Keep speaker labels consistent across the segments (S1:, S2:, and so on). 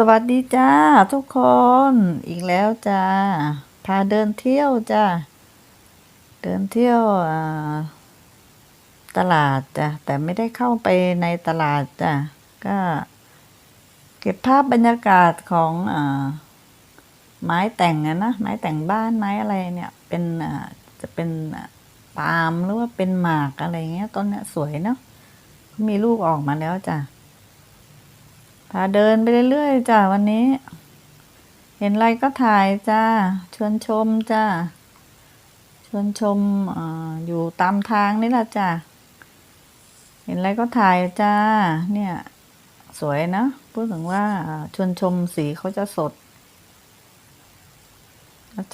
S1: สวัสดีจ้าทุกคนอีกแล้วจ้าพาเดินเที่ยวจ้าเดินเที่ยวตลาดจ้ะแต่ไม่ได้เข้าไปในตลาดจ้ะก็เก็บภาพบรรยากาศของอ่าไม้แต่งอะนะไม้แต่งบ้านไม้อะไรเนี่ย เป็นอ่าจะเป็นปาล์มหรือว่าเป็นหมากอะไรเงี้ยต้นเนี้ยสวยเนาะมีลูกออกมาแล้วจ้ะ พาเดินไปเรื่อยๆจ้าวันนี้ เห็นอะไรก็ถ่ายจ้าชวนชมจ้าชวนชมออยู่ตามทางนี่แหละจ้าเห็นอะไรก็ถ่ายจ้า เนี่ย สวยนะพูดถึงว่าชวนชมสีเขาจะสด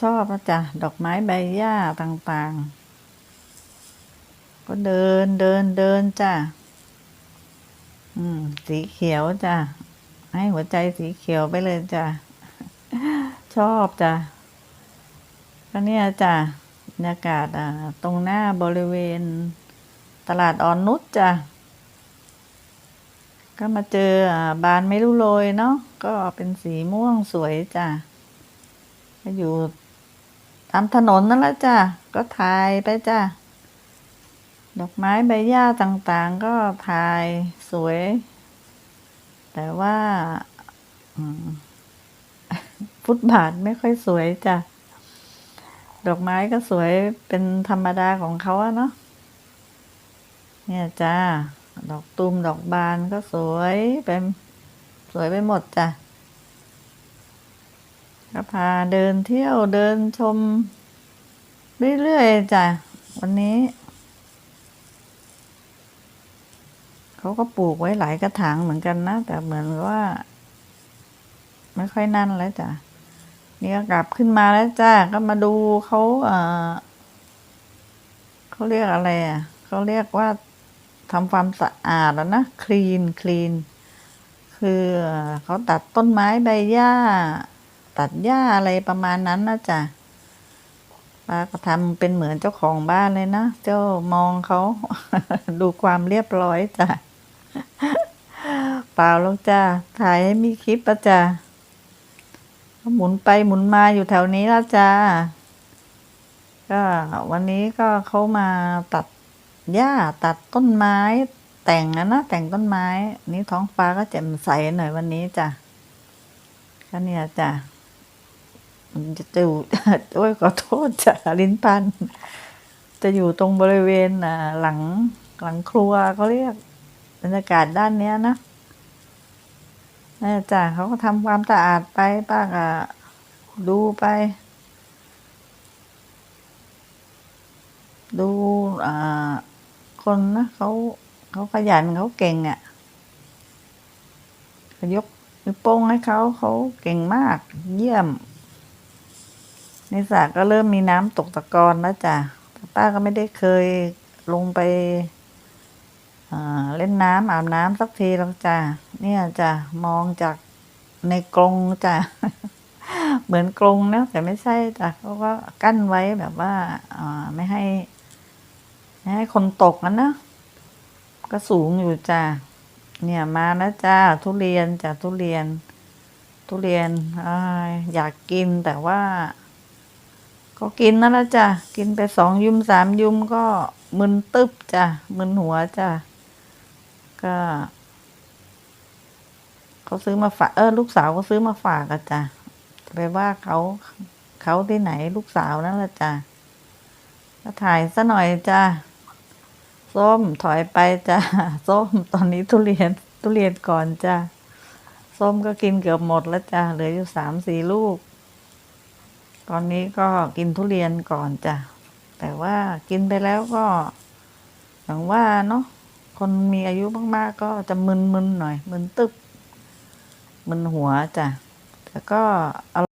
S1: ชอบนะจ้ะดอกไม้ใบหญ้าต่างๆ ก็เดินเดินเดินจ้าอืม สีเขียวจ้ะ ให้หัวใจสีเขียวไปเลยจ้ะ ชอบจ้ะก็เนี่ยจ้ะบรรยากาศอ่าตรงหน้าบริเวณตลาดอ่อนนุชจ้ะ ก็มาเจอบานไม่รู้โรยเนาะก็เป็นสีม่วงสวยจ้ะก็อยู่ตามถนนนั่นแหละจ้ะ ก็ถ่ายไปจ้ะ ดอกไม้ใบหญ้าต่างๆ ก็ถ่ายสวย แต่ว่าฟุตบาทไม่ค่อยสวยจ้ะ ดอกไม้ก็สวยเป็นธรรมดาของเขาอะเนาะ เนี่ยจ้า ดอกตูมดอกบานก็สวยเป็นสวยไปหมดจ้ะก็พาเดินเที่ยวเดินชม เรื่อยๆจ้ะ วันนี้ เขาก็ปลูกไว้หลายกระถางเหมือนกันนะ แต่เหมือนว่า ไม่ค่อยนั่นแล้วจ้ะนี่ก็กลับขึ้นมาแล้วจ้าก็มาดูเขาเออเขาเรียกอะไรอะเขาเรียกว่าทำความสะอาดแล้วนะคลีนคลีนคือเขาตัดต้นไม้ใบหญ้า ตัดหญ้าอะไรประมาณนั้นนะจ้ะป้าก็ทำเป็นเหมือนเจ้าของบ้านเลยนะ เจ้ามองเขา ดูความเรียบร้อยจ้ะ ล่าหรอกจ้าถ่ายให้มีคลิปประจ้าหมุนไปหมุนมาอยู่แถวนี้แล้วจ้าก็วันนี้ก็เขามาตัดหญ้าตัดต้นไม้ แต่งนะนะแต่งต้นไม้ นี่ท้องฟ้าก็แจ่มใสหน่อยวันนี้จ้ะก็เนี่ยจ้ะมันจะอยู่โอ้ยขอโทษจ้ะลิ้นพัน จะอยู่ตรงบริเวณหลังหลังครัวเขาเรียกบรรยากาศด้านเนี้ยนะ นี่จ้ะเขาก็ทำความสะอาดไปป้าก็ดูไป ดูอ่าคนนะเขาเขาขยันเขาเก่งอะ่ะก็ยกนิ้วโป้งให้เขาเขาเก่งมาก เยี่ยมในสระก็เริ่มมีน้ำตกตะกอนแล้วจ้ะแต่ป้าก็ไม่ได้เคยลงไป เล่นน้ำอาบน้ำสักทีหรอกจ้ะเนี่ยจ้ะมองจากในกรงจ้ะเหมือนกรงนะแต่ไม่ใช่จ้ะเขาก็กั้นไว้แบบว่าไม่ให้ไม่ให้คนตกนะนะก็สูงอยู่จ้ะเนี่ยมาแล้วจ้าทุเรียนจ้ะทุเรียน ทุเรียนออยากกินแต่ว่า ก็กินนั่นละจ้ะกินไปสองยุมสามยุมก็มึนตึบจ้ะมึนหัวจ้ะ ก็เขาซื้อมาฝากเออลูกสาวก็ซื้อมาฝากอะจ้ะจะไปว่าเขาเขาที่ไหนลูกสาวนั่นแหละจ้ะก็ถ่ายซะหน่อยจ้ะส้มถอยไปจ้ะส้มตอนนี้ทุเรียนทุเรียนก่อนจ้ะส้มก็กินเกือบหมดแล้วจ้ะเหลืออยู่สามสี่ลูก ตอนนี้ก็กินทุเรียนก่อนจ้ะแต่ว่ากินไปแล้วก็อย่างว่าเนาะ คนมีอายุมากๆ ก็จะมึนๆหน่อย มึนตึบมึนหัวจ้ะแต่ก็